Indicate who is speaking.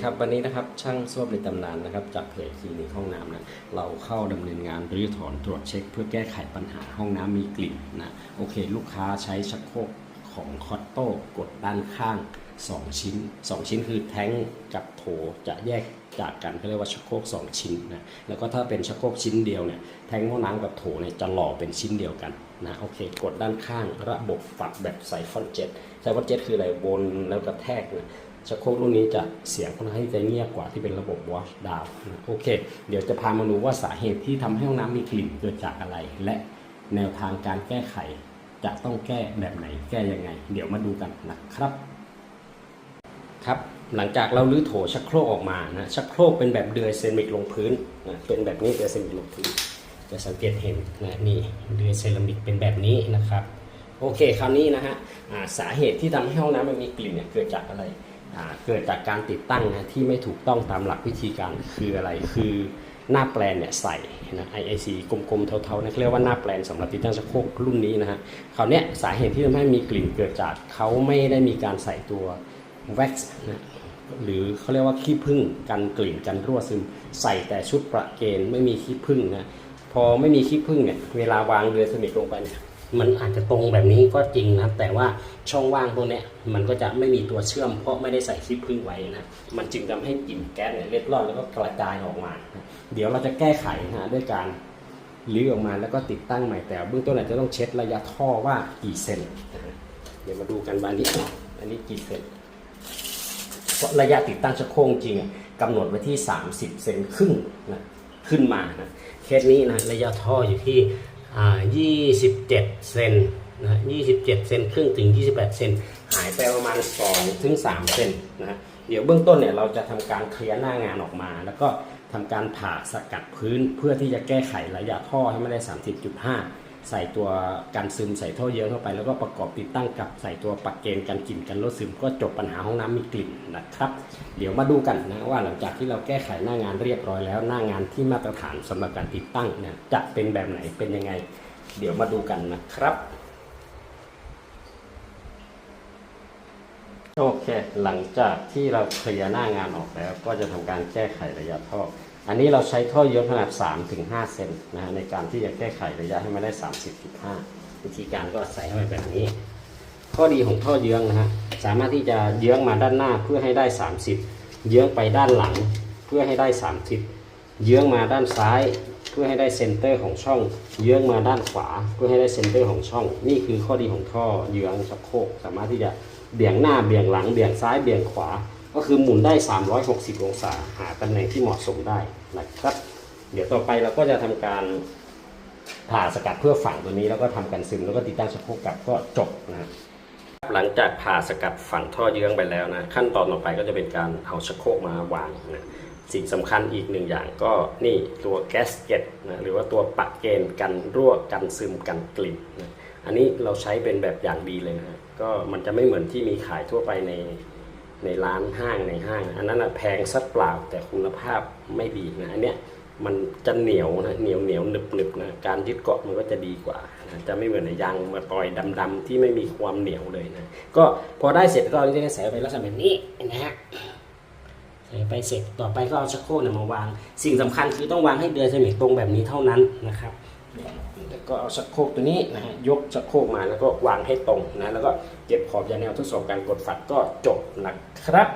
Speaker 1: ครับวันนี้นะครับช่างส้วมในตำนานนะครับจากเพจคลินิกห้องน้ำนะเราเข้าดำเนินงานรื้อถอนตรวจเช็ค เพื่อแก้ไขปัญหาห้องน้ำมีกลิ่นนะโอเค ลูกค้าใช้ชักโครกของคอตโต้กดด้านข้าง 2 ชิ้น 2 ชิ้นคือแท้งกับโถจะแยกจากกันเขาเรียกว่าชักโครก2 ชิ้นนะแล้วก็ถ้าเป็นชักโครกชิ้นเดียวเนี่ยแท้งห้องน้ำกับโถเนี่ยจะหล่อเป็นชิ้นเดียวกันนะโอเค กดด้านข้างระบบฝักแบบไซฟอนเจ็ตไซฟอนเจ็ตคืออะไรวนแล้วกระแทกนะ ชักโครกรุ่นนี้จะเสียงค่อนข้างจะเงียบกว่าที่เป็นระบบ wash down นะโอเค เดี๋ยวจะพามาดูว่าสาเหตุที่ทำให้ห้องน้ำมีกลิ่นเกิดจากอะไร และแนวทางการแก้ไข จะต้องแก้แบบไหนแก้ยังไง เดี๋ยวมาดูกันนะครับ ครับหลังจากเราลื้อโถชักโครกออกมานะชักโครกเป็นแบบเดือยเซรามิกลงพื้นนะเป็นแบบนี้เดือยเซรามิกลงพื้น จะสังเกตเห็นนะนี่เดือยเซรามิกเป็นแบบนี้นะครับ โอเคคราวนี้นะฮะสาเหตุที่ทำให้ห้องน้ำมันมีกลิ่นเนี่ยเกิดจากอะไร เกิดจากการติดตั้งนะที่ไม่ถูกต้องตามหลักวิธีการคืออะไร คือหน้าแปลนเนี่ยใส่นะ IIC กลมๆเทาๆนะเขาเรียกว่าหน้าแปลนสำหรับติดตั้งชักโครกรุ่นนี้นะฮะคราวเนี้ยสาเหตุที่ทำให้มีกลิ่นเกิดจากเขาไม่ได้มีการใส่ตัว wax นะหรือเขาเรียกว่าขี้ผึ้งกันกลิ่นกันรั่วซึม ใส่แต่ชุดประเกณฑ์ไม่มีขี้ผึ้งนะพอไม่มีขี้ผึ้งเนี่ยเวลาวางเรือสมิกลงไปเนี่ย มันอาจจะตรงแบบนี้ก็จริงนะแต่ว่าช่องว่างพวเนี้ยมันก็จะไม่มีตัวเชื่อม เพราะไม่ได้ใส่ขี้ผึ้งไว้นะมันจึงทำให้กลิ่นแก๊สเนี่ยเล็ดลอดแล้วก็กระจายออกมา เดี๋ยวเราจะแก้ไขนะด้วยการลื้อออกมาแล้วก็ติดตั้งใหม่แต่เบื้องต้นอาจจะต้องเช็ดระยะท่อว่ากี่เซนเดี๋ยวมาดูกันวันนี้อันนี้กี่เซนเพราะระยะติดตั้งชักโครกจริงอะกำหนดไว้ที่ 30 เซนครึ่งนะขึ้นมานะเคสนี้นะระยะท่ออยู่ที่ 27 เซนนะ27 เซนครึ่งถึง 28 เซนหายไปประมาณ2ถึง3เซนนะฮะเดี๋ยวเบื้องต้นเนี่ยเราจะทำการเคลียร์หน้างานออกมา แล้วก็ทำการผ่าสกัดพื้นเพื่อที่จะแก้ไขระยะท่อให้ไม่ได้ 30.5 ใส่ตัวกันซึมใส่ท่อเยอะเข้าไป แล้วก็ประกอบติดตั้งกับใส่ตัวปักเกณฑ์กันกลิ่นกันรดซึมก็จบปัญหาห้องน้ำมีกลิ่นนะครับ เดี๋ยวมาดูกันนะว่าหลังจากที่เราแก้ไขหน้างานเรียบร้อยแล้ว หน้างานที่มาตรฐานสำหรับการติดตั้งเนี่ยจะเป็นแบบไหนเป็นยังไง เดี๋ยวมาดูกันนะครับโอเค หลังจากที่เราเคลียร์หน้างานออกแล้ว ก็จะทำการแก้ไขระยะท่อ อันนี้เราใช้ท่อเยอขนาด 3-5 เซนนะฮะในการที่จะแก้ไขระยะให้มันได้ 30.5 วิธีการก็ใส่เข้าไปแบบนี้ ข้อดีของท่อเยื้องนะฮะสามารถที่จะเยื้องมาด้านหน้าเพื่อให้ได้ 30 เยื้องไปด้านหลังเพื่อให้ได้ 30 เยื้องมาด้านซ้าย เพื่อให้ได้เซนเตอร์ของช่อง เยื้องมาด้านขวา เพื่อให้ได้เซนเตอร์ของช่อง นี่คือข้อดีของท่อเยื้องชักโครกสามารถที่จะเบี่ยงหน้าเบี่ยงหลังเบี่ยงซ้ายเบี่ยงขวา ก็คือหมุนได้ 360 องศา หาตำแหน่งที่เหมาะสมได้นะครับ เดี๋ยวต่อไปเราก็จะทำการผ่าสกัดเพื่อฝังตัวนี้แล้วก็ทำกันซึมแล้วก็ติดตั้งชัโครกกลับก็จบนะครับหลังจากผ่าสกัดฝังท่อเยื้องไปแล้วนะขั้นตอนต่อไปก็จะเป็นการเอาชัโคกมาวางนะสิ่งสำคัญอีกหนึ่งอย่างก็นี่ตัวแก๊สเก็ตนะหรือว่าตัวปักเกณฑ์กันรั่วกันซึมกันกลิ่นนะอันนี้เราใช้เป็นแบบอย่างดีเลยนะก็มันจะไม่เหมือนที่มีขายทั่วไปใน ในร้านห้างในห้าง อันนั้นนะแพงซัดเปล่าแต่คุณภาพไม่ดีนะอันเนี้ยมันจะเหนียวนะเหนียวเหนียวหนึบหนึบนะการยึดเกาะมันก็จะดีกว่านะจะไม่เหมือนในยางมาต่อยดำๆที่ไม่มีความเหนียวเลยนะก็พอได้เสร็จก็เอาจะใส่ไปลักษณะแบบนี้นะฮะใส่ไปเสร็จต่อไปก็เอาชักโครกเนี่ยมาวาง สิ่งสำคัญคือต้องวางให้เดือยสมิงตรงแบบนี้เท่านั้นนะครับ แล้วก็เอาชักโครกตัวนี้นะฮะยกชักโครกมาแล้วก็วางให้ตรงนะแล้วก็เก็บขอบยาแนวทดสอบการกดฝัดก็จบนะครับ